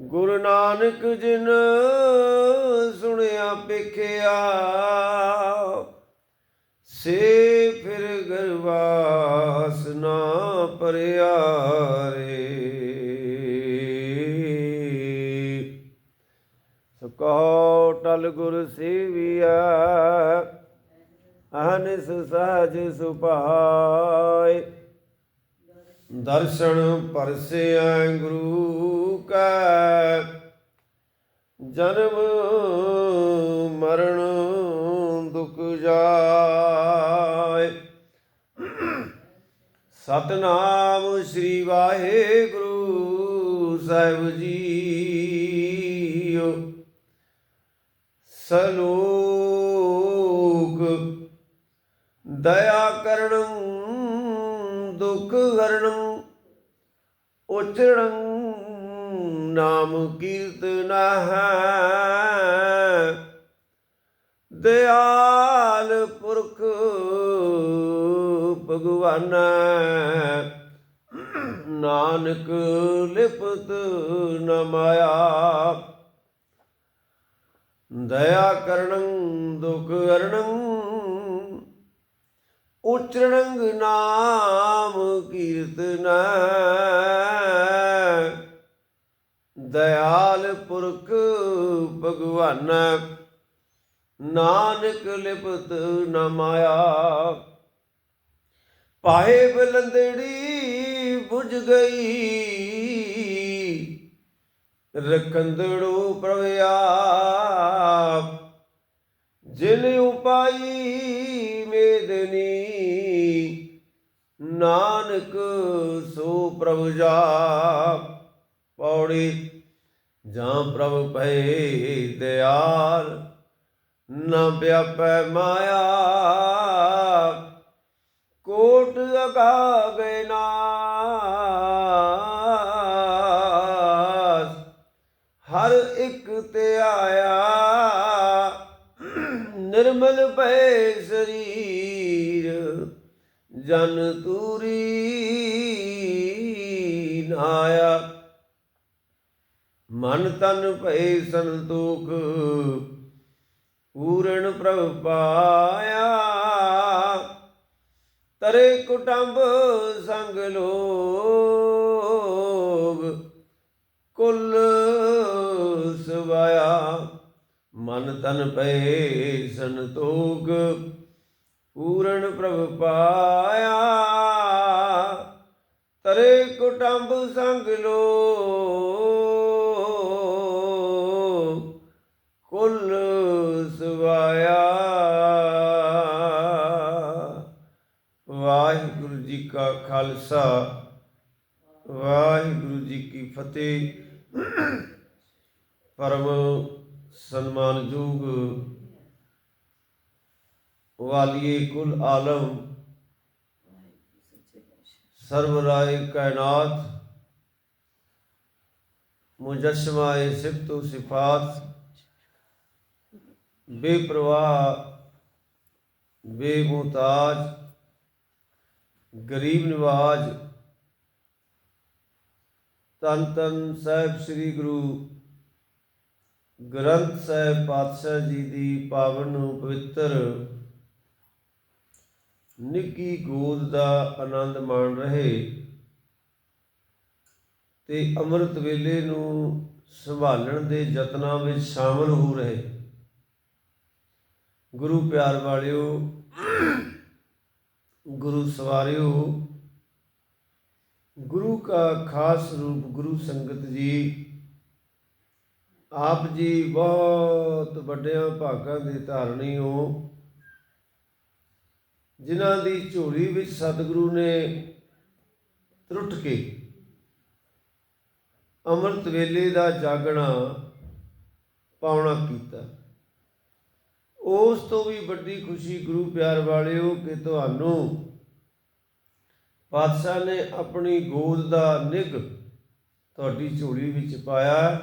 ਗੁਰੂ ਨਾਨਕ ਜਿਨ ਸੁਣਿਆ ਪੇਖਿਆ ਸੇ ਫਿਰ ਗਰਵਾਸ ਨਾ ਪਰਿਆ ਰੇ। ਸੋ ਟਲ ਗੁਰ ਸੇਵੀਆ ਅਹਨਿਸ ਸਹਜ ਸੁਭਾਏ। ਦਰਸ਼ਨ ਪਰਸਿਆ ਗੁਰੂ ਕੈ। ਜਨਮ, ਮਰਨ, ਦੁਖ ਜਾਏ। ਸਤਨਾਮ ਸ੍ਰੀ ਵਾਹਿਗੁਰੂ ਸਾਹਿਬ ਜੀਓ। ਸਲੋਕ, ਦਇਆ ਕਰਣੰ ਦੁਖ ਹਰਣੰ ਉਚਰਣੰ ਨਾਮ ਕੀਰਤਨ ਦਿਆਲ ਪੁਰਖ ਭਗਵਾਨ, ਨਾਨਕ ਲਿਪਤ ਨ ਮਾਇਆ। ਦਇਆ ਕਰਣੰ ਦੁਖ ਹਰਣੰ ਉਚਰਣੰਗ ਨਾਮ ਕੀਰਤਨ ਦਇਆਲ ਪੁਰਖ ਭਗਵਾਨ, ਨਾਨਕ ਲਿਪਤ ਨ ਮਾਇਆ। ਪਾਏ ਬਲੰਦੜੀ ਬੁਝ ਗਈ ਰਕੰਦੜੋ ਪ੍ਰਵਿਆ। ਜਿਨ ਉਪਾਈ ਮੇਦਨੀ ਨਾਨਕ ਸੋ ਪ੍ਰਭ ਜਾ ਪੌੜੀ, ਜਾਂ ਪ੍ਰਭ ਭਏ ਦਿਆਲ, ਨਾ ਵਿਆਪੈ ਮਾਇਆ, ਕੋਟ ਅਗਾਗੇ ਨਾਸ। ਹਰ ਇੱਕ ਤੇ ਆਇਆ, ਨਿਰਮਲ ਭਏ ਸਰੀਰ ਜਨ ਤੂਰੀ ਨਾਇਆ ਮਨ ਤਨ ਭੈ ਸੰਤੋਖ, ਪੂਰਨ ਪ੍ਰਭ ਪਾਇਆ। ਤਰੇ ਕੁਟੰਬ ਸੰਗ ਲੋਗ ਕੁਲ ਸਵਾਇਆ। ਮਨ ਤਨ ਪਏ ਸੰਤੋਖ ਪੂਰਨ ਪ੍ਰਭ ਪਾਇਆ। ਤਰੇ ਕੁਟੰਬ ਸੰਗ ਲੋਗ ਕੁੱਲ ਸਵਾਇਆ। ਵਾਹਿਗੁਰੂ ਜੀ ਕਾ ਖਾਲਸਾ। ਵਾਹਿਗੁਰੂ ਜੀ ਕੀ ਫਤਿਹ। ਪਰਮ ਸਨਮਾਨਯੋਗ ਵਾਲੀਏ ਕੁਲ ਆਲਮ। ਸਰਵਰਾਏ ਕਾਇਨਾਤ। ਮੁਜਸਮਾਏ ਸਿਫਤੁ ਸਿਫਾਤ। ਬੇਪਰਵਾਹ, ਬੇਮੁਹਤਾਜ, ਗਰੀਬ ਨਿਵਾਜ। ਤਨ ਤਨ ਸਾਹਿਬ ਸ੍ਰੀ ਗੁਰੂ ਗ੍ਰੰਥ ਸਾਹਿਬ ਪਾਤਸ਼ਾਹ ਜੀ ਦੀ ਪਾਵਨ ਪਵਿੱਤਰ ਨਿੱਕੀ ਗੋਦ ਦਾ ਆਨੰਦ ਮਾਣ ਰਹੇ ਤੇ ਅੰਮ੍ਰਿਤ ਵੇਲੇ ਨੂੰ ਸੰਭਾਲਣ ਦੇ ਯਤਨਾਂ ਵਿੱਚ ਸ਼ਾਮਲ ਹੋ ਰਹੇ। ਗੁਰੂ ਪਿਆਰ ਵਾਲਿਓ, ਗੁਰੂ ਸਵਾਰਿਓ, ਗੁਰੂ ਕਾ ਖਾਸ ਰੂਪ ਗੁਰੂ ਸੰਗਤ ਜੀ, ਆਪ ਜੀ ਬਹੁਤ ਵੱਡਿਆਂ ਭਾਗਾਂ ਦੇ ਧਾਰਨੀ ਹੋ। ਜਿਨ੍ਹਾਂ ਦੀ ਝੋਲੀ ਵਿੱਚ ਸਤਿਗੁਰੂ ਨੇ ਤਰੁੱਟ ਕੇ ਅੰਮ੍ਰਿਤ ਵੇਲੇ ਦਾ ਜਾਗਣਾ ਪਾਉਣਾ ਕੀਤਾ। ਉਸ ਤੋਂ ਵੀ ਵੱਡੀ ਖੁਸ਼ੀ ਗੁਰੂ ਪਿਆਰ ਵਾਲਿਓ ਕਿ ਤੁਹਾਨੂੰ ਪਾਤਸ਼ਾਹ ਨੇ ਆਪਣੀ ਗੋਦ ਦਾ ਨਿਗ ਤੁਹਾਡੀ ਝੋਲੀ ਵਿੱਚ ਪਾਇਆ।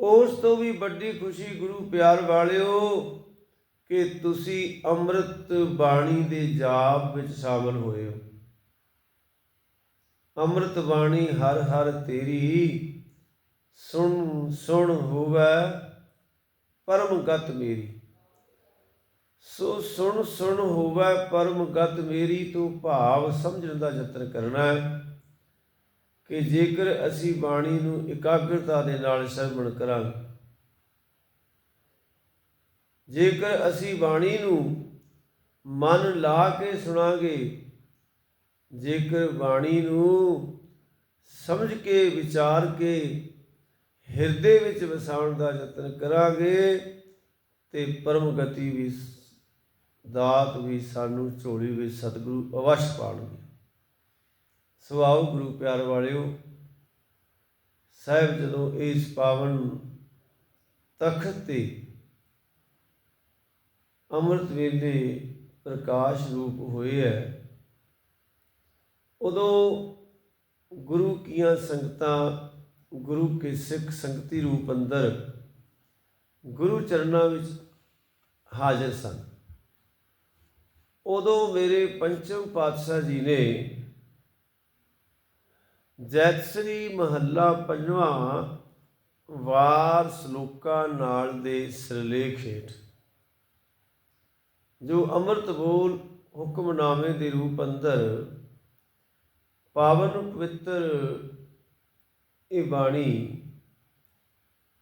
ਉਸ ਤੋਂ ਵੀ ਵੱਡੀ ਖੁਸ਼ੀ ਗੁਰੂ ਪਿਆਰ ਵਾਲਿਓ ਕਿ ਤੁਸੀਂ ਅੰਮ੍ਰਿਤ ਬਾਣੀ ਦੇ ਜਾਪ ਵਿੱਚ ਸ਼ਾਮਲ ਹੋਏ ਹੋ। ਅੰਮ੍ਰਿਤ ਬਾਣੀ ਹਰ ਹਰ ਤੇਰੀ ਸੁਣ ਸੁਣ ਹੋਵੇ, ਪਰਮਗਤ ਮੇਰੀ। ਸੋ ਸੁਣ ਸੁਣ ਹੋਵੇ ਪਰਮ ਮੇਰੀ, ਤੋਂ ਭਾਵ ਸਮਝਣ ਦਾ ਯਤਨ ਕਰਨਾ ਹੈ ਕਿ ਜੇਕਰ ਅਸੀਂ ਬਾਣੀ ਨੂੰ ਇਕਾਗਰਤਾ ਦੇ ਨਾਲ ਸਰਵਣ ਕਰਾਂਗੇ ਜੇਕਰ ਅਸੀਂ ਬਾਣੀ ਨੂੰ ਮਨ ਲਾ ਕੇ ਸੁਣਾਂਗੇ, ਜੇਕਰ ਬਾਣੀ ਨੂੰ ਸਮਝ ਕੇ, ਵਿਚਾਰ ਕੇ ਹਿਰਦੇ ਵਿੱਚ ਵਸਾਉਣ ਦਾ ਯਤਨ ਕਰਾਂਗੇ, ਤੇ ਪਰਮ ਗਤੀ ਵੀ ਦਾਤ ਵੀ ਸਾਨੂੰ, ਝੋਲੀ ਵਿੱਚ ਸਤਿਗੁਰੂ ਅਵਸ਼ ਪਾਣਗੇ। ਸੋ ਆਓ ਗੁਰੂ ਪਿਆਰ ਵਾਲਿਓ, ਸਾਹਿਬ ਜਦੋਂ ਇਸ ਪਾਵਨ ਤਖਤ ਤੇ ਅੰਮ੍ਰਿਤ ਵੇਲੇ ਪ੍ਰਕਾਸ਼ ਰੂਪ ਹੋਏ ਹੈ। ਉਦੋਂ ਗੁਰੂ ਕੀਆਂ ਸੰਗਤਾਂ ਗੁਰੂ ਕੇ ਸਿੱਖ ਸੰਗਤੀ ਰੂਪ ਅੰਦਰ ਗੁਰੂ ਚਰਨਾਂ ਵਿੱਚ ਹਾਜ਼ਰ ਸਨ। ਉਦੋਂ ਮੇਰੇ ਪੰਚਮ ਪਾਤਸ਼ਾਹ ਜੀ ਨੇ ਜੈਤਸਰੀ ਮਹੱਲਾ ਪੰਜਵਾਂ ਵਾਰ ਸ਼ਲੋਕਾਂ ਨਾਲ ਦੇ ਸਿਰਲੇਖ ਹੇਠ ਜੋ ਅੰਮ੍ਰਿਤ ਬੋਲ ਹੁਕਮਨਾਮੇ ਦੇ ਰੂਪ ਅੰਦਰ ਪਾਵਨ ਪਵਿੱਤਰ ਇਹ ਬਾਣੀ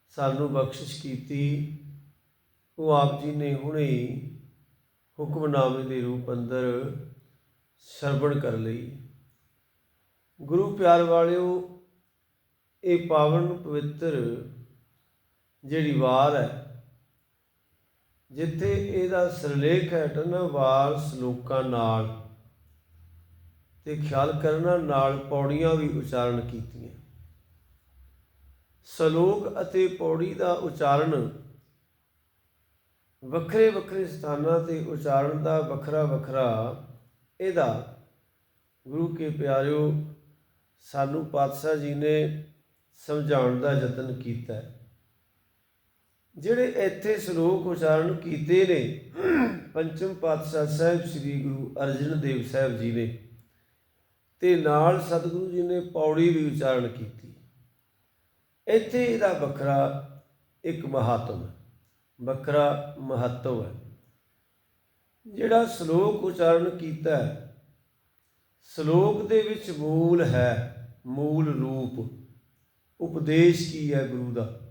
ਸਾਨੂੰ ਬਖਸ਼ਿਸ਼ ਕੀਤੀ, ਉਹ ਆਪ ਜੀ ਨੇ ਹੁਣੇ ਹੁਕਮਨਾਮੇ ਦੇ ਰੂਪ ਅੰਦਰ ਸਰਵਣ ਕਰ ਲਈ। ਗੁਰੂ ਪਿਆਰ ਵਾਲਿਓ, ਇਹ ਪਾਵਨ ਪਵਿੱਤਰ ਜਿਹੜੀ ਵਾਰ ਹੈ ਜਿੱਥੇ ਇਹਦਾ ਸਿਰਲੇਖ ਹੈ ਟਨਾ ਵਾਰ ਸ਼ਲੋਕਾਂ ਨਾਲ ਤੇ ਖਿਆਲ ਕਰਨਾ ਨਾਲ ਪੌੜੀਆਂ ਵੀ ਉਚਾਰਨ ਕੀਤੀਆਂ। ਸ਼ਲੋਕ ਅਤੇ ਪੌੜੀ ਦਾ ਉਚਾਰਨ ਵੱਖਰੇ ਵੱਖਰੇ ਸਥਾਨਾਂ ਤੇ ਉਚਾਰਨ ਦਾ ਵੱਖਰਾ ਵੱਖਰਾ ਇਹਦਾ। ਗੁਰੂ ਕੇ ਪਿਆਰਿਓ, ਸਾਨੂੰ ਪਾਤਸ਼ਾਹ ਜੀ ਨੇ ਸਮਝਾਉਣ ਦਾ ਯਤਨ ਕੀਤਾ ਹੈ। ਜਿਹੜੇ ਇੱਥੇ ਸ਼ਲੋਕ ਉਚਾਰਨ ਕੀਤੇ ਨੇ, ਪੰਚਮ ਪਾਤਸ਼ਾਹ ਸਾਹਿਬ ਸ੍ਰੀ ਗੁਰੂ ਅਰਜਨ ਦੇਵ ਸਾਹਿਬ ਜੀ ਨੇ, ਤੇ ਨਾਲ ਸਤਿਗੁਰੂ ਜੀ ਨੇ ਪੌੜੀ ਵੀ ਉਚਾਰਨ ਕੀਤੀ। ਇੱਥੇ ਇਹਦਾ ਵੱਖਰਾ ਇੱਕ ਮਹਾਤਮ ਹੈ ਵੱਖਰਾ ਮਹੱਤਵ ਹੈ। ਜਿਹੜਾ ਸ਼ਲੋਕ ਉਚਾਰਨ ਕੀਤਾ ਹੈ, ਸ਼ਲੋਕ ਦੇ ਵਿੱਚ ਮੂਲ ਹੈ, ਮੂਲ ਰੂਪ, ਉਪਦੇਸ਼ ਕੀ ਹੈ ਗੁਰੂ ਦਾ?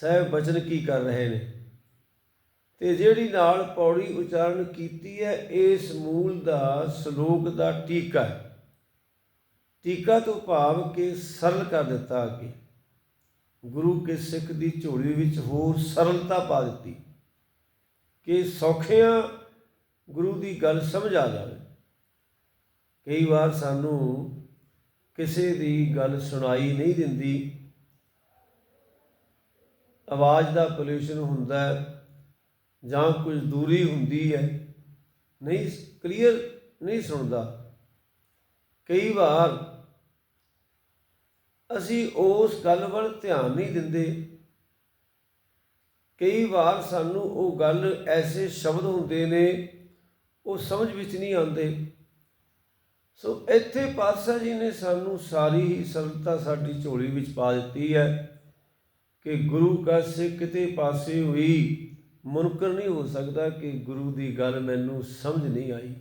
ਸਹਿਬ ਬਚਨ ਕੀ ਕਰ ਰਹੇ ਨੇ? ਤੇ ਜਿਹੜੀ ਨਾਲ ਪੌੜੀ ਉਚਾਰਨ ਕੀਤੀ ਹੈ, ਇਸ ਮੂਲ ਦਾ ਸ਼ਲੋਕ ਦਾ ਟੀਕਾ ਹੈ। ਟੀਕਾ ਤੋਂ ਭਾਵ ਕਿ ਸਰਲ ਕਰ ਦਿੱਤਾ ਅੱਗੇ। ਗੁਰੂ ਕੇ ਸਿੱਖ ਦੀ ਝੋਲੀ ਵਿੱਚ ਹੋਰ ਸਰਲਤਾ ਪਾ ਦਿੱਤੀ ਕਿ ਸੌਖਿਆਂ ਗੁਰੂ ਦੀ ਗੱਲ ਸਮਝ ਆ ਜਾਵੇ। ਕਈ ਵਾਰ ਸਾਨੂੰ ਕਿਸੇ ਦੀ ਗੱਲ ਸੁਣਾਈ ਨਹੀਂ ਦਿੰਦੀ। ਆਵਾਜ਼ ਦਾ ਪੋਲਿਊਸ਼ਨ ਹੁੰਦਾ ਜਾਂ ਕੁਝ ਦੂਰੀ ਹੁੰਦੀ ਹੈ, ਨਹੀਂ ਕਲੀਅਰ ਨਹੀਂ ਸੁਣਦਾ। ਕਈ ਵਾਰ ਅਸੀਂ ਉਸ ਗੱਲ ਵੱਲ ਧਿਆਨ ਨਹੀਂ ਦਿੰਦੇ। ਕਈ ਵਾਰ ਸਾਨੂੰ ਉਹ ਗੱਲ ਐਸੇ ਸ਼ਬਦ ਹੁੰਦੇ ਨੇ, ਉਹ ਸਮਝ ਵਿੱਚ ਨਹੀਂ ਆਉਂਦੇ। ਸੋ ਇੱਥੇ ਪਾਤਸ਼ਾਹ ਜੀ ਨੇ ਸਾਨੂੰ ਸਾਰੀ ਹੀ ਸਰਲਤਾ ਸਾਡੀ ਝੋਲੀ ਵਿੱਚ ਪਾ ਦਿੱਤੀ ਹੈ। ਕਿ ਗੁਰੂ ਕਾ ਸਿੱਖ ਕਿਤੇ ਪਾਸੇ ਹੋਈ, ਮੁਨਕਰ ਨਹੀਂ ਹੋ ਸਕਦਾ ਕਿ ਗੁਰੂ ਦੀ ਗੱਲ ਮੈਨੂੰ ਸਮਝ ਨਹੀਂ ਆਈ।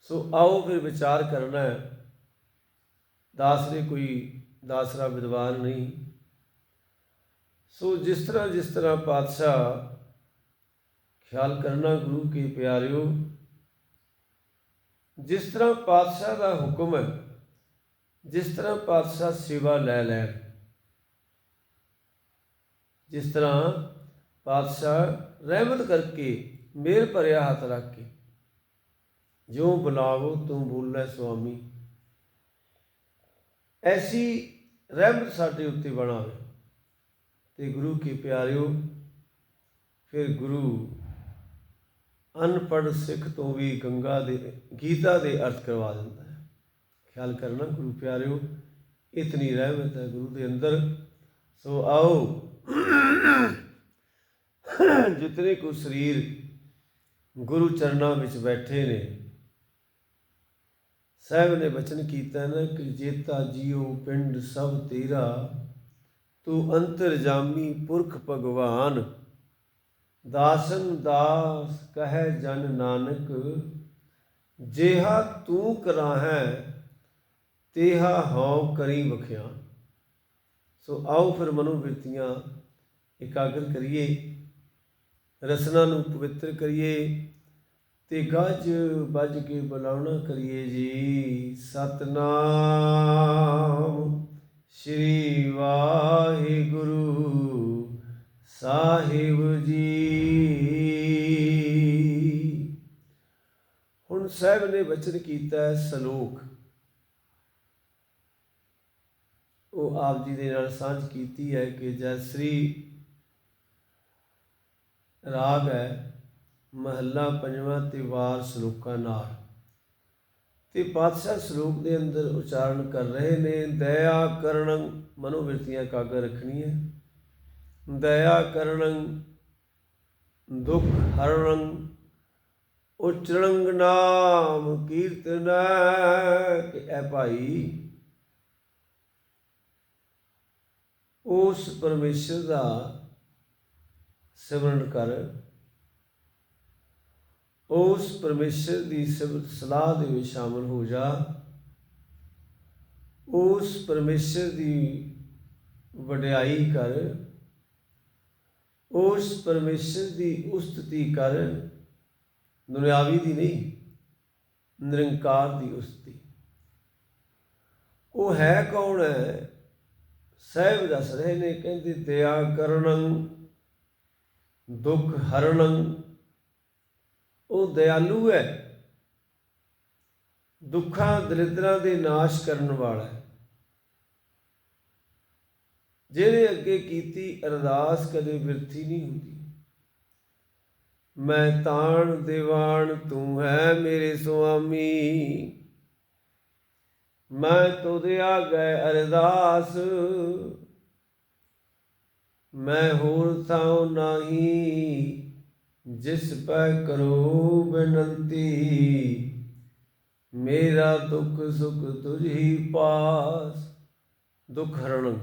ਸੋ ਆਓ ਫਿਰ ਵਿਚਾਰ ਕਰਨਾ ਹੈ। ਦਾਸ ਨੇ ਕੋਈ ਦਾਸਰਾ ਵਿਦਵਾਨ ਨਹੀਂ। ਸੋ ਜਿਸ ਤਰ੍ਹਾਂ ਜਿਸ ਤਰ੍ਹਾਂ ਪਾਤਸ਼ਾਹ ਖਿਆਲ ਕਰਨਾ ਗੁਰੂ ਕੇ ਪਿਆਰਿਓ, ਜਿਸ ਤਰ੍ਹਾਂ ਪਾਤਸ਼ਾਹ ਦਾ ਹੁਕਮ ਹੈ, ਜਿਸ ਤਰ੍ਹਾਂ ਪਾਤਸ਼ਾਹ ਸੇਵਾ ਲੈ ਲੈ ਜਿਸ ਤਰ੍ਹਾਂ ਪਾਤਸ਼ਾਹ ਰਹਿਮਤ ਕਰਕੇ ਮੇਰ ਭਰਿਆ ਹੱਥ ਰੱਖ ਕੇ ਜੋ ਬੁਲਾਵੋ ਤੂੰ ਬੋਲੇ ਸੁਆਮੀ। ਐਸੀ ਰਹਿਮਤ ਸਾਡੇ ਉੱਤੇ ਬਣਾਵੇ। ਤੇ ਗੁਰੂ ਕੀ ਪਿਆਰਿਓ, ਫਿਰ ਗੁਰੂ ਅਨਪੜ੍ਹ ਸਿੱਖ ਤੋਂ ਵੀ ਗੰਗਾ ਦੇ, ਗੀਤਾ ਦੇ ਅਰਥ ਕਰਵਾ ਦਿੰਦਾ ਹੈ। ਖਿਆਲ ਕਰਨਾ ਗੁਰੂ ਪਿਆਰਿਓ, ਇਤਨੀ ਰਹਿਮਤ ਹੈ ਗੁਰੂ ਦੇ ਅੰਦਰ। ਸੋ ਆਓ ਜਿਤਨੇ ਕੋ ਸਰੀਰ ਗੁਰੂ ਚਰਨਾਂ ਵਿੱਚ ਬੈਠੇ ਨੇ, ਸਾਹਿਬ ਨੇ ਬਚਨ ਕੀਤਾ ਨਾ ਕਿ ਜੇਤਾ ਜੀਉ ਪਿੰਡ ਸਭ ਤੇਰਾ, ਤੂੰ ਅੰਤਰਜਾਮੀ ਪੁਰਖ ਭਗਵਾਨ। ਦਾਸਨ ਦਾਸ ਕਹੈ ਜਨ ਨਾਨਕ, ਜਿਹਾ ਤੂੰ ਕਰਾਹੈ, ਤੇਹਾ ਹਉ ਕਰੀ ਬਖਿਆ ਸੋ ਆਓ ਫਿਰ ਮਨੋ ਮਨੋਬਿਰਤੀਆਂ ਇਕਾਗਰ ਕਰੀਏ, ਰਸਨਾ ਨੂੰ ਪਵਿੱਤਰ ਕਰੀਏ ਤੇ ਗੱਜ ਵੱਜ ਕੇ ਬੁਲਾਉਣਾ ਕਰੀਏ ਜੀ। ਸਤਨਾਮ ਸ੍ਰੀ ਵਾਹਿਗੁਰੂ ਸਾਹਿਬ ਜੀ। ਹੁਣ ਸਾਹਿਬ ਨੇ ਵਚਨ ਕੀਤਾ ਹੈ ਸਲੋਕ। ਉਹ ਆਪ ਜੀ ਦੇ ਨਾਲ ਸਾਂਝ ਕੀਤੀ ਹੈ ਕਿ ਜੈਸਰੀ ਰਾਗ ਹੈ, ਮਹੱਲਾ ਪੰਜਵਾਂ ਤੇ ਵਾਰ ਸ਼ਲੋਕਾਂ ਨਾਲ। ਤੇ ਪਾਤਸ਼ਾਹ ਸ਼ਲੋਕ ਦੇ ਅੰਦਰ ਉਚਾਰਨ ਕਰ ਰਹੇ ਨੇ, ਦਇਆ ਕਰਨੰ ਮਨੋਵਿਰਤੀਆਂ ਕਾਗਰ ਰੱਖਣੀ ਹੈ ਦਇਆ ਕਰਨੰ ਦੁਖ ਹਰਣੰ ਉਚਰੰਗ ਨਾਮ ਕੀਰਤਨ ਕਿ ਐ ਭਾਈ ਉਸ ਪਰਮੇਸ਼ਰ ਦਾ ਸਿਮਰਨ ਕਰ। ਉਸ ਪਰਮੇਸ਼ਰ ਦੀ ਸਿਫਤ ਸਲਾਹ ਦੇ ਵਿੱਚ ਸ਼ਾਮਲ ਹੋ ਜਾ। ਉਸ ਪਰਮੇਸ਼ਰ ਦੀ ਵਡਿਆਈ ਕਰ। ਉਸ ਪਰਮੇਸ਼ਰ ਦੀ ਉਸਤਤੀ ਕਰ। ਦੁਨਿਆਵੀ ਦੀ ਨਹੀਂ, ਨਿਰੰਕਾਰ ਦੀ ਉਸਤਤੀ। ਉਹ ਹੈ ਕੌਣ ਹੈ? ਸਹਿਬ ਦੱਸ ਰਹੇ ਨੇ, ਕਹਿੰਦੇ ਦਇਆ ਕਰਨੰ। ਦੁੱਖ ਹਰਣ ਉਹ ਦਿਆਲੂ ਹੈ। ਦੁੱਖਾਂ ਦਰਿਦਰਾਂ ਦੇ ਨਾਸ਼ ਕਰਨ ਵਾਲਾ ਹੈ। ਜਿਹਦੇ ਅੱਗੇ ਕੀਤੀ ਅਰਦਾਸ ਕਦੇ ਵਿਰਥੀ ਨਹੀਂ ਹੁੰਦੀ। ਮੈਂ ਤਾਣ ਦੀਵਾਨ ਤੂੰ ਹੈ ਮੇਰੇ ਸੁਆਮੀ। ਮੈਂ ਤੁਦੇ ਗਏ ਅਰਦਾਸ। ਮੈਂ ਹੋਰ ਥਾਉ ਨਹੀਂ, ਜਿਸ ਪੈ ਕਰੋ ਬੇਨਤੀ। ਮੇਰਾ ਦੁੱਖ ਸੁਖ ਤੁਝੀ ਪਾਸ। ਦੁੱਖ ਹਰਣ,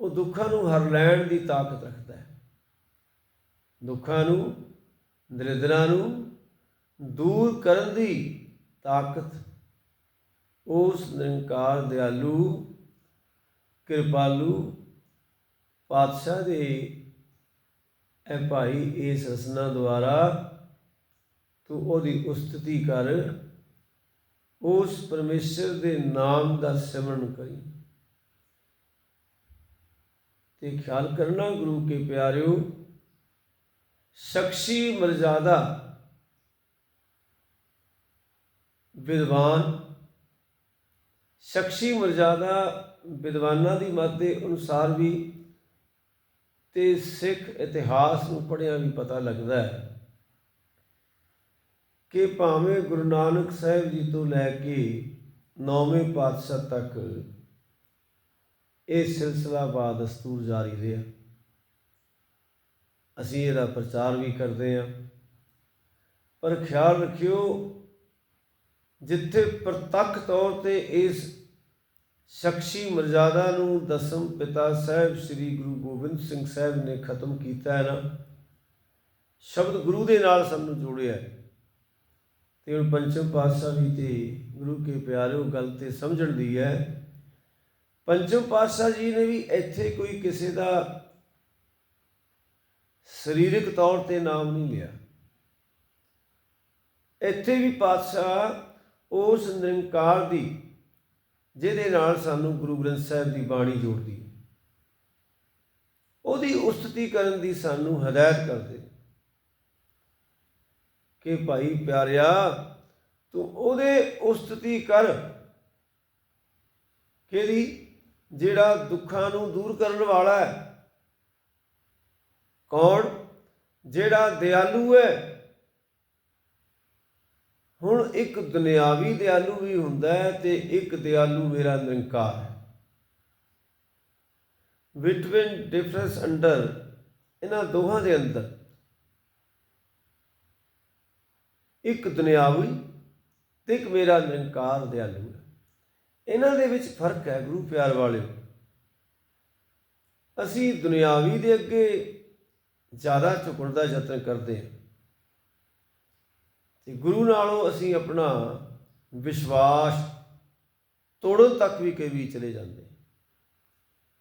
ਉਹ ਦੁੱਖਾਂ ਨੂੰ ਹਰ ਲੈਣ ਦੀ ਤਾਕਤ ਰੱਖਦਾ ਹੈ। ਦੁੱਖਾਂ ਨੂੰ, ਦਰਿਦਰਾਂ ਨੂੰ ਦੂਰ ਕਰਨ ਦੀ ਤਾਕਤ। ਉਸ ਨਿਰੰਕਾਰ ਦਿਆਲੂ, ਕਿਰਪਾਲੂ ਪਾਤਸ਼ਾਹ ਦੇ ਐ ਭਾਈ ਇਸ ਰਸਨਾ ਦੁਆਰਾ ਤੂੰ ਉਹਦੀ ਉਸਤਤੀ ਕਰ, ਉਸ ਪਰਮੇਸ਼ਰ ਦੇ ਨਾਮ ਦਾ ਸਿਮਰਨ ਕਰੀ। ਤੇ ਖਿਆਲ ਕਰਨਾ ਗੁਰੂ ਕੇ ਪਿਆਰਿਓ, ਸ਼ਖਸੀ ਮਰਜ਼ਾਦਾ ਵਿਦਵਾਨ, ਸ਼ਖਸੀ ਮਰਜ਼ਾਦਾ ਵਿਦਵਾਨਾਂ ਦੀ ਮਤ ਦੇ ਅਨੁਸਾਰ ਵੀ ਤੇ ਸਿੱਖ ਇਤਿਹਾਸ ਨੂੰ ਪੜ੍ਹਿਆ ਵੀ ਪਤਾ ਲੱਗਦਾ ਹੈ ਕਿ ਭਾਵੇਂ ਗੁਰੂ ਨਾਨਕ ਸਾਹਿਬ ਜੀ ਤੋਂ ਲੈ ਕੇ ਨੌਵੇਂ ਪਾਤਸ਼ਾਹ ਤੱਕ ਇਹ ਸਿਲਸਿਲਾ ਬਾਦਸਤੂਰ ਜਾਰੀ ਰਿਹਾ। ਅਸੀਂ ਇਹਦਾ ਪ੍ਰਚਾਰ ਵੀ ਕਰਦੇ ਹਾਂ। ਪਰ ਖਿਆਲ ਰੱਖਿਓ, ਜਿੱਥੇ ਪ੍ਰਤੱਖ ਤੌਰ ਤੇ ਇਸ ਸ਼ਖਸੀ ਮਰਜ਼ਾਦਾ ਨੂੰ ਦਸਮ ਪਿਤਾ ਸਾਹਿਬ ਸ੍ਰੀ ਗੁਰੂ ਗੋਬਿੰਦ ਸਿੰਘ ਸਾਹਿਬ ਨੇ ਖਤਮ ਕੀਤਾ ਹੈ ਨਾ, ਸ਼ਬਦ ਗੁਰੂ ਦੇ ਨਾਲ ਸਾਨੂੰ ਜੋੜਿਆ ਤੇ ਹੁਣ ਪੰਚਮ ਪਾਤਸ਼ਾਹ ਵੀ ਤੇ ਗੁਰੂ ਕੇ ਪਿਆਰਿਓ ਗੱਲ ਤੇ ਸਮਝਣ ਦੀ ਹੈ। ਪੰਚਮ ਪਾਤਸ਼ਾਹ ਜੀ ਨੇ ਵੀ ਇੱਥੇ ਕੋਈ ਕਿਸੇ ਦਾ ਸਰੀਰਕ ਤੌਰ ਤੇ ਨਾਮ ਨਹੀਂ ਲਿਆ। ਇੱਥੇ ਵੀ ਪਾਤਸ਼ਾਹ ਉਸ ਨਿਰੰਕਾਰ ਦੀ ਜਿਹਦੇ ਨਾਲ ਸਾਨੂੰ ਗੁਰੂ ਗ੍ਰੰਥ ਸਾਹਿਬ ਦੀ ਬਾਣੀ ਜੋੜਦੀ ਹੈ। ਉਹਦੀ ਉਸਤਤੀ ਕਰਨ ਦੀ ਸਾਨੂੰ ਹਦਾਇਤ ਕਰਦੇ ਕਿ ਭਾਈ ਪਿਆਰਿਆ, ਤੂੰ ਉਹਦੇ ਉਸਤਤੀ ਕਰ। ਕਿਹੜੀ ਜਿਹੜਾ ਦੁੱਖਾਂ ਨੂੰ ਦੂਰ ਕਰਨ ਵਾਲਾ ਹੈ। ਕੌਣ? ਜਿਹੜਾ ਦਿਆਲੂ ਹੈ। ਹੁਣ ਇੱਕ ਦੁਨਿਆਵੀ ਦਿਆਲੂ ਵੀ ਹੁੰਦਾ ਹੈ ਤੇ ਇੱਕ ਦਿਆਲੂ ਮੇਰਾ ਨਿਰੰਕਾਰ ਹੈ। ਬਿਟਵੀਨ ਡਿਫਰੈਂਸ ਅੰਡਰ ਇਹਨਾਂ ਦੋਹਾਂ ਦੇ ਅੰਦਰ ਇੱਕ ਦੁਨਿਆਵੀ ਤੇ ਇੱਕ ਮੇਰਾ ਨਿਰੰਕਾਰ ਦਿਆਲੂ ਹੈ। ਇਹਨਾਂ ਦੇ ਵਿੱਚ ਫ਼ਰਕ ਹੈ ਗੁਰੂ ਪਿਆਰ ਵਾਲਿਓ। ਅਸੀਂ ਦੁਨਿਆਵੀ ਦੇ ਅੱਗੇ ਜ਼ਿਆਦਾ ਝੁਕਣ ਦਾ ਯਤਨ ਕਰਦੇ ਹਾਂ। ਤੇ ਗੁਰੂ ਨਾਲੋਂ ਅਸੀਂ ਆਪਣਾ ਵਿਸ਼ਵਾਸ ਤੋੜਨ ਤੱਕ ਵੀ ਕਈ ਵੀ ਚਲੇ ਜਾਂਦੇ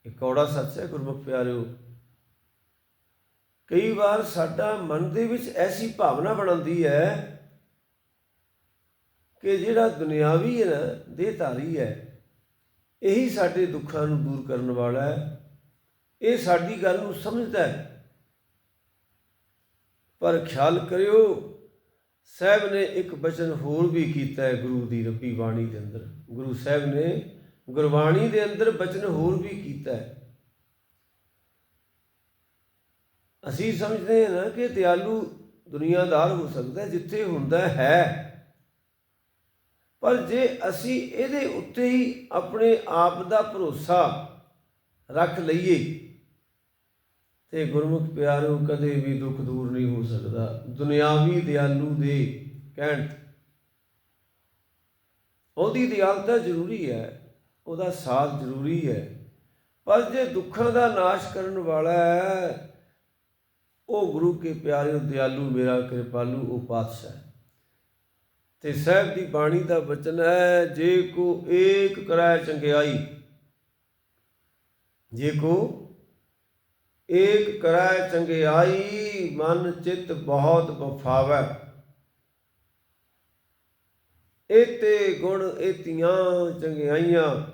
ਇਹ ਕੌੜਾ ਸੱਚ ਹੈ ਗੁਰਮੁਖ ਪਿਆਰਿਓ। ਕਈ ਵਾਰ ਸਾਡਾ ਮਨ ਦੇ ਵਿੱਚ ਐਸੀ ਭਾਵਨਾ ਬਣਾਉਂਦੀ ਹੈ ਕਿ ਜਿਹੜਾ ਦੁਨਿਆਵੀ ਹੈ ਨਾ, ਦੇਹਧਾਰੀ ਹੈ, ਇਹੀ ਸਾਡੇ ਦੁੱਖਾਂ ਨੂੰ ਦੂਰ ਕਰਨ ਵਾਲਾ ਹੈ। ਇਹ ਸਾਡੀ ਗੱਲ ਨੂੰ ਸਮਝਦਾ ਹੈ। ਪਰ ਖਿਆਲ ਕਰਿਓ ਸਾਹਿਬ ਨੇ ਇੱਕ ਬਚਨ ਹੋਰ ਵੀ ਕੀਤਾ ਹੈ ਗੁਰੂ ਦੀ ਰੱਬੀ ਬਾਣੀ ਦੇ ਅੰਦਰ। ਗੁਰੂ ਸਾਹਿਬ ਨੇ ਗੁਰਬਾਣੀ ਦੇ ਅੰਦਰ ਬਚਨ ਹੋਰ ਵੀ ਕੀਤਾ ਹੈ। ਅਸੀਂ ਸਮਝਦੇ ਹਾਂ ਨਾ ਕਿ ਦਿਆਲੂ ਦੁਨੀਆਦਾਰ ਹੋ ਸਕਦਾ ਜਿੱਥੇ ਹੁੰਦਾ ਹੈ। ਪਰ ਜੇ ਅਸੀਂ ਇਹਦੇ ਉੱਤੇ ਹੀ ਆਪਣੇ ਆਪ ਦਾ ਭਰੋਸਾ ਰੱਖ ਲਈਏ ਤੇ ਗੁਰਮੁਖ ਪਿਆਰੋ ਕਦੇ ਵੀ ਦੁੱਖ ਦੂਰ ਨਹੀਂ ਹੋ ਸਕਦਾ ਦੁਨਿਆਵੀ ਦਿਆਲੂ ਦੇ ਕਹਿਣ ਤੇ। ਉਹਦੀ ਦਿਆਲਤਾ ਜ਼ਰੂਰੀ ਹੈ, ਉਹਦਾ ਸਾਥ ਜ਼ਰੂਰੀ ਹੈ ਪਰ ਜੇ ਦੁੱਖਾਂ ਦਾ ਨਾਸ਼ ਕਰਨ ਵਾਲਾ ਹੈ, ਉਹ ਗੁਰੂ ਕੇ ਪਿਆਰਿਓ ਦਿਆਲੂ ਮੇਰਾ ਕਿਰਪਾਲੂ, ਉਹ ਪਾਤਸ਼ਾਹ ਹੈ ਤੇ ਸਾਹਿਬ ਦੀ ਬਾਣੀ ਦਾ ਬਚਨ ਹੈ, ਜੇ ਕੋ ਏਕ ਕਰੈ ਚੰਗਿਆਈ, ਜੇ ਕੋ ਏਕ ਕਰੈ ਚੰਗਿਆਈ ਮਨ ਚਿਤ ਬਹੁਤ ਬਫਾਵੈ ਏਤੇ ਗੁਣ ਏਤੀਆਂ ਚੰਗਿਆਈਆਂ।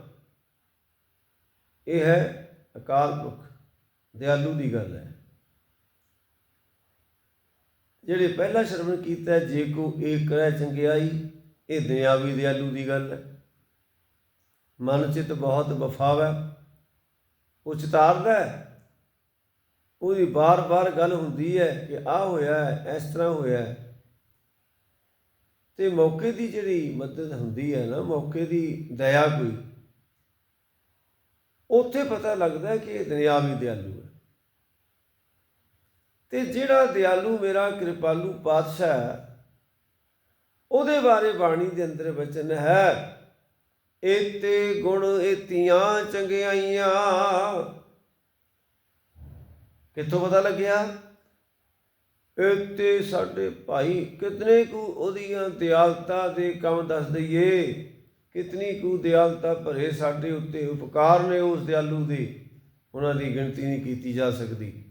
ਇਹ ਹੈ ਅਕਾਲ ਪੁਰਖ ਦਿਆਲੂ ਦੀ ਗੱਲ ਹੈ। ਜਿਹੜੇ ਪਹਿਲਾ ਸ਼ਰਵਣ ਕੀਤਾ ਹੈ, ਜੇ ਕੋ ਏਕ ਕਰੈ ਚੰਗਿਆਈ ਇਹ ਦੁਨਿਆਵੀ ਦਿਆਲੂ ਦੀ ਗੱਲ ਹੈ। ਮਨ ਚਿਤ ਬਹੁਤ ਵਫਾਵੈ। ਉਹ ਚਿਤਾਰਦਾ ਹੈ। ਉਹਦੀ ਬਾਰ-ਬਾਰ ਗੱਲ ਹੁੰਦੀ ਹੈ ਕਿ ਆ ਹੋਇਆ ਹੈ ਇਸ ਤਰ੍ਹਾਂ ਹੋਇਆ। ਹੈ ਤੇ ਮੌਕੇ ਦੀ ਜਿਹੜੀ ਮਦਦ ਹੁੰਦੀ ਹੈ ਨਾ, ਮੌਕੇ ਦੀ ਦਇਆ ਕੋਈ, ਉੱਥੇ ਪਤਾ ਲੱਗਦਾ ਕਿ ਇਹ ਵੀ ਦਿਆਲੂ ਹੈ। ਤੇ ਜਿਹੜਾ ਦਿਆਲੂ ਮੇਰਾ ਕਿਰਪਾਲੂ ਪਾਤਸ਼ਾਹ ਉਹਦੇ ਬਾਰੇ ਬਾਣੀ ਦੇ ਅੰਦਰ ਵਚਨ ਹੈ ਏਤੇ ਗੁਣ ਏਤੀਆਂ ਚੰਗਿਆਈਆਂ ਕਿੱਥੋਂ ਪਤਾ ਲੱਗਿਆ? ਏਤੇ ਸਾਡੇ ਭਾਈ ਕਿਤਨੇ ਕੁ ਉਹਦੀਆਂ ਦਿਆਲਤਾ ਦੇ ਕੰਮ ਦੱਸ ਦਈਏ। ਕਿਤਨੀ ਕੁ ਦਿਆਲਤਾ ਭਰੇ ਸਾਡੇ ਉੱਤੇ ਉਪਕਾਰ ਨੇ ਉਸ ਦਿਆਲੂ ਦੀ। ਉਹਨਾਂ ਦੀ ਗਿਣਤੀ ਨਹੀਂ ਕੀਤੀ ਜਾ ਸਕਦੀ।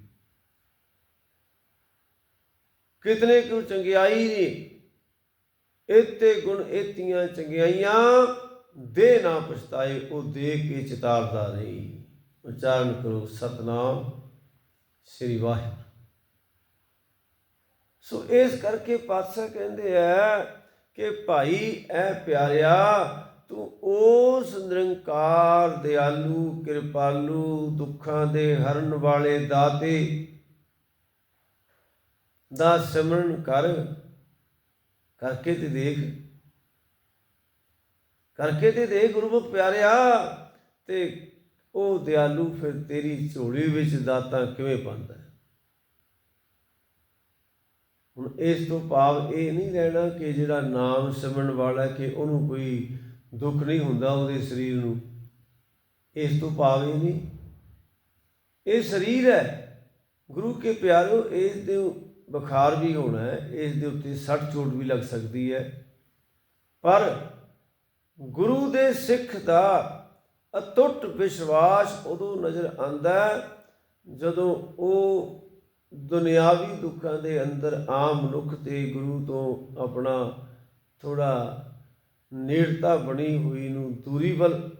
ਕਿਤਨੇ ਕੁ ਚੰਗਿਆਈ ਨੇ। ਇਤੇ ਗੁਣ ਇਤੀਆਂ ਚੰਗਿਆਈਆਂ ਦੇ ਨਾ ਪਛਤਾਏ, ਉਹ ਦੇ ਕੇ ਚਿਤਾਰਦਾ ਨਹੀਂ ਉਚਾਰਨ ਕਰੋ, ਸਤਨਾਮ। ਸ੍ਰੀ ਵਾਹਿਗੁਰੂ। ਸੋ ਇਸ ਕਰਕੇ ਪਾਤਸ਼ਾਹ ਕਹਿੰਦੇ ਆ ਕਿ ਭਾਈ, ਐ ਪਿਆਰਿਆ, ਤੂੰ ਉਸ ਨਿਰੰਕਾਰ ਦਿਆਲੂ, ਕਿਰਪਾਲੂ, ਦੁੱਖਾਂ ਦੇ ਹਰਨ ਵਾਲੇ ਦਾਤੇ ਦਾ ਸਿਮਰਨ ਕਰ, ਕਰਕੇ ਤੇ ਦੇਖ। ਕਰਕੇ ਤੇ ਦੇਖ ਗੁਰਮੁਖ ਪਿਆਰਿਆ, ਤੇ ਉਹ ਦਿਆਲੂ ਫਿਰ ਤੇਰੀ ਝੋਲੀ ਵਿੱਚ ਦਾਤਾਂ ਕਿਵੇਂ ਪਾਉਂਦਾ ਹੁਣ ਇਸ ਤੋਂ ਭਾਵ ਇਹ ਨਹੀਂ ਲੈਣਾ ਕਿ ਜਿਹੜਾ ਨਾਮ ਸਿਮਰਨ ਵਾਲਾ ਕਿ ਉਹਨੂੰ ਕੋਈ ਦੁੱਖ ਨਹੀਂ ਹੁੰਦਾ ਉਹਦੇ ਸਰੀਰ ਨੂੰ। ਇਸ ਤੋਂ ਭਾਵ ਇਹ ਨਹੀਂ। ਇਹ ਸਰੀਰ ਹੈ। ਗੁਰੂ ਕੇ ਪਿਆਰਿਓ ਇਸ ਦੇ ਬੁਖਾਰ ਵੀ ਹੋਣਾ ਹੈ, ਇਸ ਦੇ ਉੱਤੇ ਸੱਟ ਚੋਟ ਵੀ ਲੱਗ ਸਕਦੀ ਹੈ। ਪਰ ਗੁਰੂ ਦੇ ਸਿੱਖ ਦਾ ਅਟੁੱਟ ਵਿਸ਼ਵਾਸ ਉਦੋਂ ਨਜ਼ਰ ਆਂਦਾ ਜਦੋਂ ਉਹ ਦੁਨਿਆਵੀ ਦੁੱਖਾਂ ਦੇ ਅੰਦਰ ਆਮ ਮਨੁੱਖ ਤੇ ਗੁਰੂ ਤੋਂ ਆਪਣਾ ਥੋੜਾ ਨੇੜਤਾ ਬਣੀ ਹੋਈ ਨੂੰ ਦੂਰੀ ਵੱਲ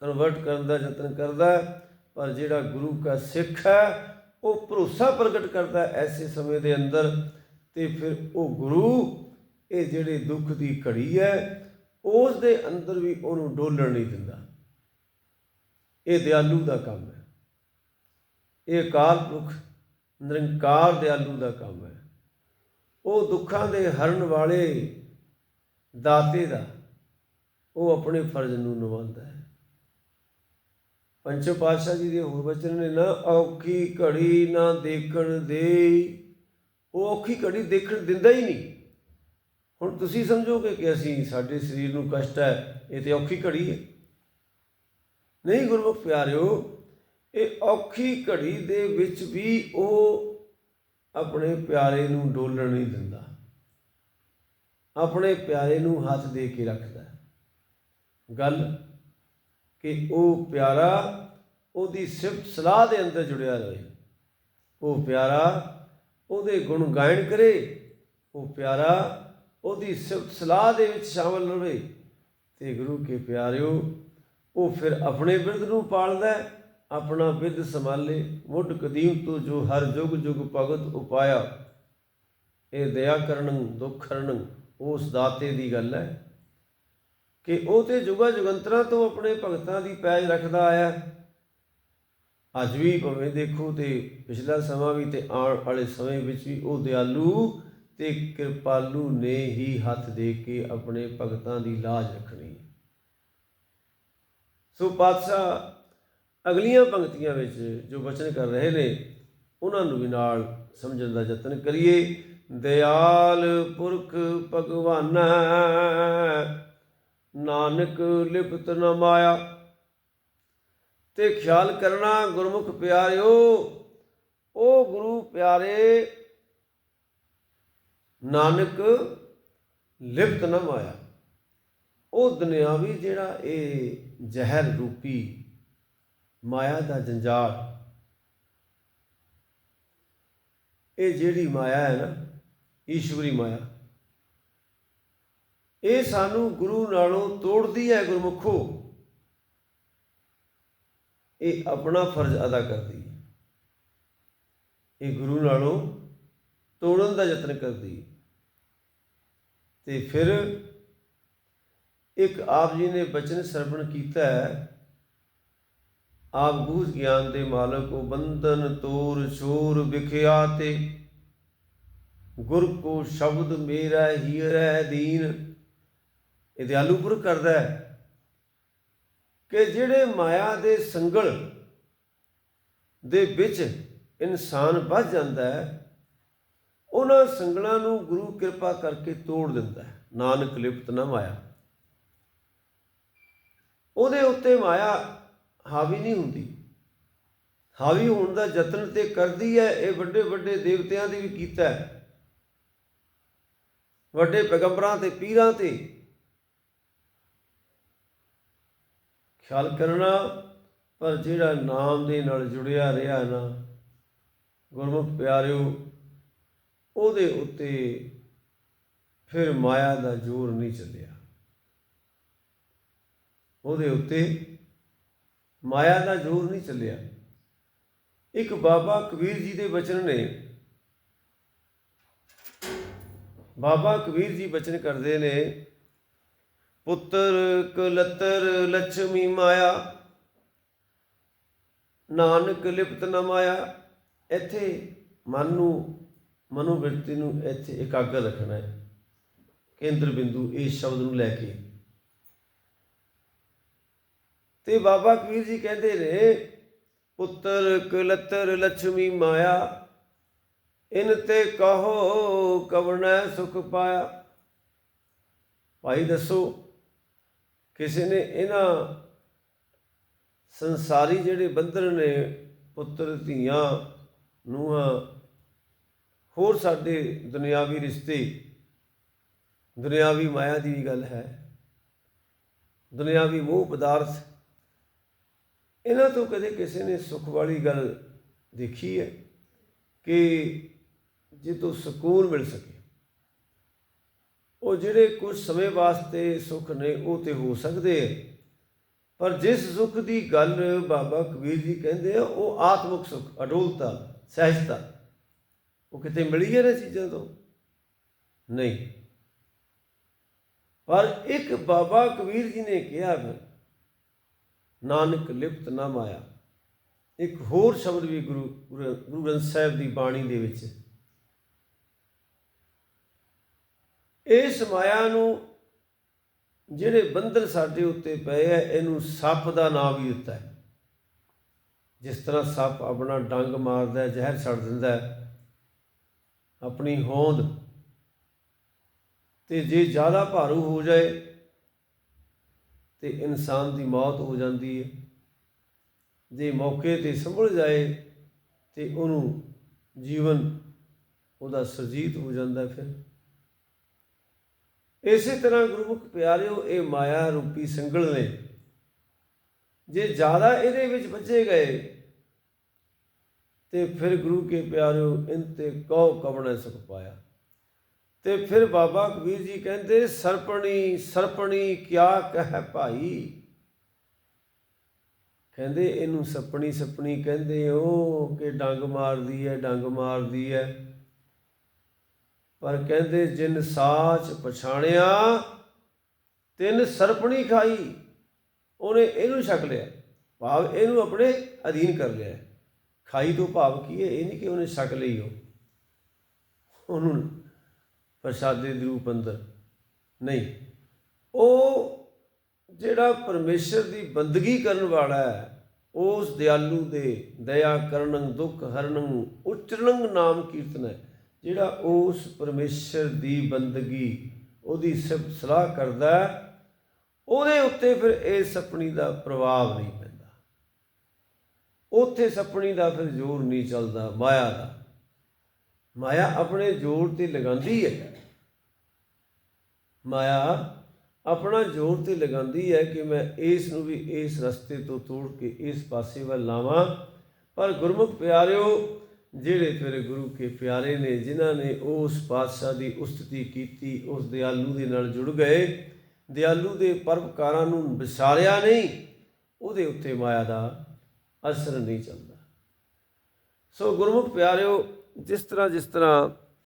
ਕਨਵਰਟ ਕਰਨ ਦਾ ਯਤਨ ਕਰਦਾ ਪਰ ਜਿਹੜਾ ਗੁਰੂ ਦਾ ਸਿੱਖ ਹੈ, ਉਹ ਭਰੋਸਾ ਪ੍ਰਗਟ ਕਰਦਾ ਹੈ ਐਸੇ ਸਮੇਂ ਦੇ ਅੰਦਰ ਤੇ ਫਿਰ ਉਹ ਗੁਰੂ, ਇਹ ਜਿਹੜੇ ਦੁੱਖ ਦੀ ਘੜੀ ਹੈ, ਉਸ ਦੇ ਅੰਦਰ ਵੀ ਉਹਨੂੰ ਡੋਲਣ ਨਹੀਂ ਦਿੰਦਾ। ਇਹ ਦਿਆਲੂ ਦਾ ਕੰਮ ਹੈ। ਇਹ ਅਕਾਲ ਪੁਰਖ, ਨਿਰੰਕਾਰ ਦਿਆਲੂ ਦਾ ਕੰਮ ਹੈ। ਉਹ ਦੁੱਖਾਂ ਦੇ ਹਰਨ ਵਾਲੇ ਦਾਤੇ ਦਾ, ਉਹ ਆਪਣੇ ਫਰਜ਼ ਨੂੰ ਨਿਭਾਉਂਦਾ ਹੈ। ਪੰਚੋ ਪਾਤਸ਼ਾਹ ਜੀ ਦੇ ਹੋਰ ਬਚਨ ਨੇ ਨਾ, ਔਖੀ ਘੜੀ ਨਾ ਦੇਖਣ ਦੇ ਉਹ ਔਖੀ ਘੜੀ ਦੇਖਣ ਦਿੰਦਾ ਹੀ ਨਹੀਂ। ਹੁਣ ਤੁਸੀਂ ਸਮਝੋਗੇ ਕਿ ਅਸੀਂ ਸਾਡੇ ਸਰੀਰ ਨੂੰ ਕਸ਼ਟ ਹੈ, ਇਹ ਤੇ ਔਖੀ ਘੜੀ ਹੈ। ਨਹੀਂ ਗੁਰਮੁਖ ਪਿਆਰਿਓ, ਇਹ ਔਖੀ ਘੜੀ ਦੇ ਵਿੱਚ ਵੀ ਉਹ ਆਪਣੇ ਪਿਆਰੇ ਨੂੰ ਡੋਲਣ ਨਹੀਂ ਦਿੰਦਾ। ਆਪਣੇ ਪਿਆਰੇ ਨੂੰ ਹੱਥ ਦੇ ਕੇ ਰੱਖਦਾ ਗੱਲ ਕਿ ਉਹ ਪਿਆਰਾ ਉਹਦੀ ਸਿਫਤ ਸਲਾਹ ਦੇ ਅੰਦਰ ਜੁੜਿਆ ਰਹੇ। ਉਹ ਪਿਆਰਾ ਉਹਦੇ ਗੁਣ ਗਾਇਨ ਕਰੇ। ਉਹ ਪਿਆਰਾ ਉਹਦੀ ਸਿਫਤ ਸਲਾਹ ਦੇ ਵਿੱਚ ਸ਼ਾਮਲ ਰਹੇ। ਤੇ ਗੁਰੂ ਕੇ ਪਿਆਰਿਓ ਉਹ ਫਿਰ ਆਪਣੇ ਬਿਰਧ ਨੂੰ ਪਾਲਦਾ ਹੈ, ਆਪਣਾ ਬਿਰਧ ਸੰਭਾਲੇ ਮੁੱਢ ਕਦੀਮ ਤੋਂ ਜੋ ਹਰ ਜੁਗ ਜੁਗ ਭਗਤ ਉਪਾਇਆ। ਇਹ ਦਇਆ ਕਰਨ ਦੁੱਖ ਕਰਨ ਉਸ ਦਾਤੇ ਦੀ ਗੱਲ ਹੈ ਕਿ ਉਹ ਤੇ ਜੁਗਾ ਜੁਗੰਤਰਾਂ ਤੋਂ ਆਪਣੇ ਭਗਤਾਂ ਦੀ ਪੈਜ ਰੱਖਦਾ ਆਇਆ ਅੱਜ ਵੀ ਭਾਵੇਂ ਦੇਖੋ ਤੇ ਪਿਛਲਾ ਸਮਾਂ ਵੀ ਤੇ ਆਉਣ ਵਾਲੇ ਸਮੇਂ ਵਿੱਚ ਵੀ ਉਹ ਦਿਆਲੂ ਤੇ ਕਿਰਪਾਲੂ ਨੇ ਹੀ ਹੱਥ ਦੇ ਕੇ ਆਪਣੇ ਭਗਤਾਂ ਦੀ ਲਾਜ ਰੱਖਣੀ। ਸੋ ਪਾਤਸ਼ਾਹ ਅਗਲੀਆਂ ਪੰਕਤੀਆਂ ਵਿੱਚ ਜੋ ਬਚਨ ਕਰ ਰਹੇ ਨੇ, ਉਹਨਾਂ ਨੂੰ ਵੀ ਨਾਲ ਸਮਝਣ ਦਾ ਯਤਨ ਕਰੀਏ। ਦਿਆਲ ਪੁਰਖ ਭਗਵਾਨਾ, ਨਾਨਕ ਲਿਪਤ ਨ ਮਾਇਆ। ਤੇ ਖਿਆਲ ਕਰਨਾ ਗੁਰਮੁਖ ਪਿਆਰਿਓ, ਉਹ ਗੁਰੂ ਪਿਆਰੇ ਨਾਨਕ ਲਿਪਤ ਨ ਮਾਇਆ। ਉਹ ਦੁਨਿਆਵੀ ਜਿਹੜਾ ਇਹ ਜ਼ਹਿਰ ਰੂਪੀ ਮਾਇਆ ਦਾ ਜੰਜਾਲ। ਇਹ ਜਿਹੜੀ ਮਾਇਆ ਹੈ ਨਾ, ਈਸ਼ਵਰੀ ਮਾਇਆ, ਇਹ ਸਾਨੂੰ ਗੁਰੂ ਨਾਲੋਂ ਤੋੜਦੀ ਹੈ ਗੁਰਮੁਖੋ। ਇਹ ਆਪਣਾ ਫਰਜ਼ ਅਦਾ ਕਰਦੀ ਹੈ। ਇਹ ਗੁਰੂ ਨਾਲੋਂ ਤੋੜਨ ਦਾ ਯਤਨ ਕਰਦੀ ਹੈ। ਤੇ ਫਿਰ ਇੱਕ ਆਪ ਜੀ ਨੇ ਬਚਨ ਸਰਵਣ ਕੀਤਾ ਹੈ। ਆਪ ਬੂਝ ਗਿਆਨ ਦੇ ਮਾਲਕ ਉਹ ਬੰਧਨ ਤੋਰ ਛੋਰ ਵਿਖਿਆ ਤੇ। ਗੁਰ ਕੋ ਸ਼ਬਦ ਮੇਰਾ ਹੀ ਰਹਿ ਦੀਨ। ਇਹ ਦਿਆਲੂਪੁਰ ਕਰਦਾ ਹੈ ਕਿ ਜਿਹੜੇ ਮਾਇਆ ਦੇ ਸੰਗਲ ਦੇ ਵਿੱਚ ਇਨਸਾਨ ਵੱਜ ਜਾਂਦਾ ਹੈ, ਉਹਨਾਂ ਸੰਗਲਾਂ ਨੂੰ ਗੁਰੂ ਕਿਰਪਾ ਕਰਕੇ ਤੋੜ ਦਿੰਦਾ ਹੈ। ਨਾਨਕ ਲਿਪਤ ਨਾ ਮਾਇਆ। ਉਹਦੇ ਉੱਤੇ ਮਾਇਆ ਹਾਵੀ ਨਹੀਂ ਹੁੰਦੀ। ਹਾਵੀ ਹੋਣ ਦਾ ਯਤਨ ਤੇ ਕਰਦੀ ਹੈ, ਇਹ ਵੱਡੇ ਵੱਡੇ ਦੇਵਤਿਆਂ ਦੀ ਵੀ ਕੀਤਾ ਹੈ। ਵੱਡੇ ਪੈਗੰਬਰਾਂ ਤੇ, ਪੀਰਾਂ ਤੇ ਖਿਆਲ ਕਰਨਾ, ਪਰ ਜਿਹੜਾ ਨਾਮ ਦੇ ਨਾਲ ਜੁੜਿਆ ਰਿਹਾ ਨਾ, ਗੁਰਮੁਖ ਪਿਆਰਿਓ, ਉਹਦੇ ਉੱਤੇ ਫਿਰ ਮਾਇਆ ਦਾ ਜ਼ੋਰ ਨਹੀਂ ਚੱਲਿਆ। ਉਹਦੇ ਉੱਤੇ ਮਾਇਆ ਦਾ ਜ਼ੋਰ ਨਹੀਂ ਚੱਲਿਆ। ਇੱਕ ਬਾਬਾ ਕਬੀਰ ਜੀ ਦੇ ਬਚਨ ਨੇ, ਬਾਬਾ ਕਬੀਰ ਜੀ ਬਚਨ ਕਰਦੇ ਨੇ, ਪੁੱਤਰ ਕੁਲਤਰ ਲక్ష్ਮੀ ਮਾਇਆ, ਨਾਨਕ ਲਿਪਤ ਨ ਮਾਇਆ, ਇੱਥੇ ਮਨ ਨੂੰ, ਮਨੋਵਿਰਤੀ ਨੂੰ ਇੱਥੇ ਇਕਾਗਰ ਰੱਖਣਾ ਹੈ। ਕੇਂਦਰ ਬਿੰਦੂ ਇਸ ਸ਼ਬਦ ਨੂੰ ਲੈ ਕੇ। ਤੇ ਬਾਬਾ ਕਬੀਰ ਜੀ ਕਹਿੰਦੇ ਨੇ, ਪੁੱਤਰ ਕੁਲਤਰ ਲక్ష్ਮੀ ਮਾਇਆ, ਇਨ ਤੇ ਕਹੋ ਕਵਣੈ ਸੁਖ ਪਾਇਆ। ਭਾਈ ਦੱਸੋ, ਕਿਸੇ ਨੇ ਇਹਨਾਂ ਸੰਸਾਰੀ ਜਿਹੜੇ ਬੰਧਨ ਨੇ, ਪੁੱਤਰ ਧੀਆਂ, ਨੂੰਹਾਂ, ਹੋਰ ਸਾਡੇ ਦੁਨਿਆਵੀ ਰਿਸ਼ਤੇ, ਦੁਨਿਆਵੀ ਮਾਇਆ ਦੀ ਗੱਲ ਹੈ। ਦੁਨਿਆਵੀ ਮੋਹ ਪਦਾਰਥ ਇਹਨਾਂ ਤੋਂ ਕਦੇ ਕਿਸੇ ਨੇ ਸੁਖ ਵਾਲੀ ਗੱਲ ਦੇਖੀ ਹੈ ਕਿ ਜਿੱਤੋਂ ਸਕੂਨ ਮਿਲ ਸਕੇ? ਉਹ ਜਿਹੜੇ ਕੁਝ ਸਮੇਂ ਵਾਸਤੇ ਸੁੱਖ ਨੇ, ਉਹ ਤੇ ਹੋ ਸਕਦੇ ਹੈ। ਪਰ ਜਿਸ ਸੁੱਖ ਦੀ ਗੱਲ ਬਾਬਾ ਕਬੀਰ ਜੀ ਕਹਿੰਦੇ ਆ, ਉਹ ਆਤਮਿਕ ਸੁੱਖ, ਅਡੋਲਤਾ, ਸਹਿਜਤਾ, ਉਹ ਕਿਤੇ ਮਿਲੀ ਹੈ ਨਾ ਚੀਜ਼ਾਂ ਤੋਂ? ਨਹੀਂ। ਪਰ ਇੱਕ ਬਾਬਾ ਕਬੀਰ ਜੀ ਨੇ ਕਿਹਾ ਫਿਰ ਨਾਨਕ ਲਿਪਤ ਨਾ ਮਾਇਆ। ਇੱਕ ਹੋਰ ਸ਼ਬਦ ਵੀ ਗੁਰੂ ਗੁਰੂ ਗੁਰੂ ਗ੍ਰੰਥ ਸਾਹਿਬ ਦੀ ਬਾਣੀ ਦੇ ਵਿੱਚ ਇਸ ਮਾਇਆ ਨੂੰ ਜਿਹੜੇ ਬੰਧਨ ਸਾਡੇ ਉੱਤੇ ਪਏ ਐ ਇਹਨੂੰ ਸੱਪ ਦਾ ਨਾਮ ਵੀ ਦਿੱਤਾ ਹੈ। ਜਿਸ ਤਰ੍ਹਾਂ ਸੱਪ ਆਪਣਾ ਡੰਗ ਮਾਰਦਾ ਹੈ, ਜ਼ਹਿਰ ਛੱਡ ਦਿੰਦਾ ਹੈ, ਆਪਣੀ ਹੋਂਦ ਤੇ ਜੇ ਜ਼ਿਆਦਾ ਭਾਰੂ ਹੋ ਜਾਏ ਤੇ ਇਨਸਾਨ ਦੀ ਮੌਤ ਹੋ ਜਾਂਦੀ ਹੈ। ਜੇ ਮੌਕੇ ਤੇ ਸੰਭਲ ਜਾਏ ਤੇ ਉਹਨੂੰ ਜੀਵਨ ਉਹਦਾ ਸਰਜੀਤ ਹੋ ਜਾਂਦਾ ਫਿਰ। ਇਸੇ ਤਰ੍ਹਾਂ ਗੁਰਮੁਖ ਪਿਆਰਿਓ, ਇਹ ਮਾਇਆ ਰੂਪੀ ਸੰਗਲ ਨੇ ਜੇ ਜ਼ਿਆਦਾ ਇਹਦੇ ਵਿੱਚ ਵੱਜੇ ਗਏ ਤੇ ਫਿਰ ਗੁਰੂ ਕੇ ਪਿਆਰਿਓ ਇੰਤੇ ਕਉ ਕਵਣੇ ਸੁਖ ਪਾਇਆ? ਤੇ ਫਿਰ ਬਾਬਾ ਕਬੀਰ ਜੀ ਕਹਿੰਦੇ, ਸਰਪਣੀ ਸਰਪਣੀ ਕਿਆ ਕਹਿ ਭਾਈ? ਕਹਿੰਦੇ, ਇਹਨੂੰ ਸੱਪਣੀ ਸੱਪਣੀ ਕਹਿੰਦੇ ਉਹ ਕਿ ਡੰਗ ਮਾਰਦੀ ਹੈ, ਡੰਗ ਮਾਰਦੀ ਹੈ। ਪਰ ਕਹਿੰਦੇ, ਜਿਨ ਸਾਚ ਪਛਾਣਿਆ, ਤਿੰਨ ਸਰਪਣੀ ਖਾਈ। ਉਹਨੇ ਇਹਨੂੰ ਛਕ ਲਿਆ। ਭਾਵ ਇਹਨੂੰ ਆਪਣੇ ਅਧੀਨ ਕਰ ਲਿਆ। ਖਾਈ ਤੋਂ ਭਾਵ ਕੀ ਹੈ? ਇਹ ਨਹੀਂ ਕਿ ਉਹਨੇ ਛਕ ਲਈ ਉਹ ਉਹਨੂੰ ਪ੍ਰਸ਼ਾਦੇ ਦੇ ਰੂਪ ਅੰਦਰ। ਨਹੀਂ। ਉਹ ਜਿਹੜਾ ਪਰਮੇਸ਼ਰ ਦੀ ਬੰਦਗੀ ਕਰਨ ਵਾਲਾ ਹੈ, ਉਸ ਦਿਆਲੂ ਦੇ ਦਇਆ ਕਰਨੰ, ਦੁੱਖ ਹਰਨੰ, ਉਚਰਨੰ ਨਾਮ ਕੀਰਤਨ ਹੈ, ਜਿਹੜਾ ਉਸ ਪਰਮੇਸ਼ਰ ਦੀ ਬੰਦਗੀ, ਉਹਦੀ ਸਿਫਤ ਸਲਾਹ ਕਰਦਾ ਉਹਦੇ ਉੱਤੇ ਫਿਰ ਇਹ ਸਪਣੀ ਦਾ ਪ੍ਰਭਾਵ ਨਹੀਂ ਪੈਂਦਾ। ਉੱਥੇ ਸਪਣੀ ਦਾ ਫਿਰ ਜ਼ੋਰ ਨਹੀਂ ਚੱਲਦਾ, ਮਾਇਆ ਦਾ। ਮਾਇਆ ਆਪਣੇ ਜ਼ੋਰ ਤੇ ਲਗਾਉਂਦੀ ਹੈ। ਮਾਇਆ ਆਪਣਾ ਜ਼ੋਰ ਤੇ ਲਗਾਉਂਦੀ ਹੈ ਕਿ ਮੈਂ ਇਸ ਨੂੰ ਵੀ ਇਸ ਰਸਤੇ ਤੋਂ ਤੋੜ ਕੇ ਇਸ ਪਾਸੇ ਵੱਲ ਲਾਵਾਂ। ਪਰ ਗੁਰਮੁਖ ਪਿਆਰਿਓ, ਜਿਹੜੇ ਤੇਰੇ ਗੁਰੂ ਕੇ ਪਿਆਰੇ ਨੇ, ਜਿਨ੍ਹਾਂ ਨੇ ਉਸ ਪਾਤਸ਼ਾਹ ਦੀ ਉਸਤਤੀ ਕੀਤੀ, ਉਸ ਦਿਆਲੂ ਦੇ ਨਾਲ ਜੁੜ ਗਏ। ਦਿਆਲੂ ਦੇ ਪਰਪਕਾਰਾਂ ਨੂੰ ਵਿਸਾਰਿਆ ਨਹੀਂ, ਉਹਦੇ ਉੱਤੇ ਮਾਇਆ ਦਾ ਅਸਰ ਨਹੀਂ ਚੱਲਦਾ। ਸੋ ਗੁਰਮੁਖ ਪਿਆਰਿਓ ਜਿਸ ਤਰ੍ਹਾਂ ਜਿਸ ਤਰ੍ਹਾਂ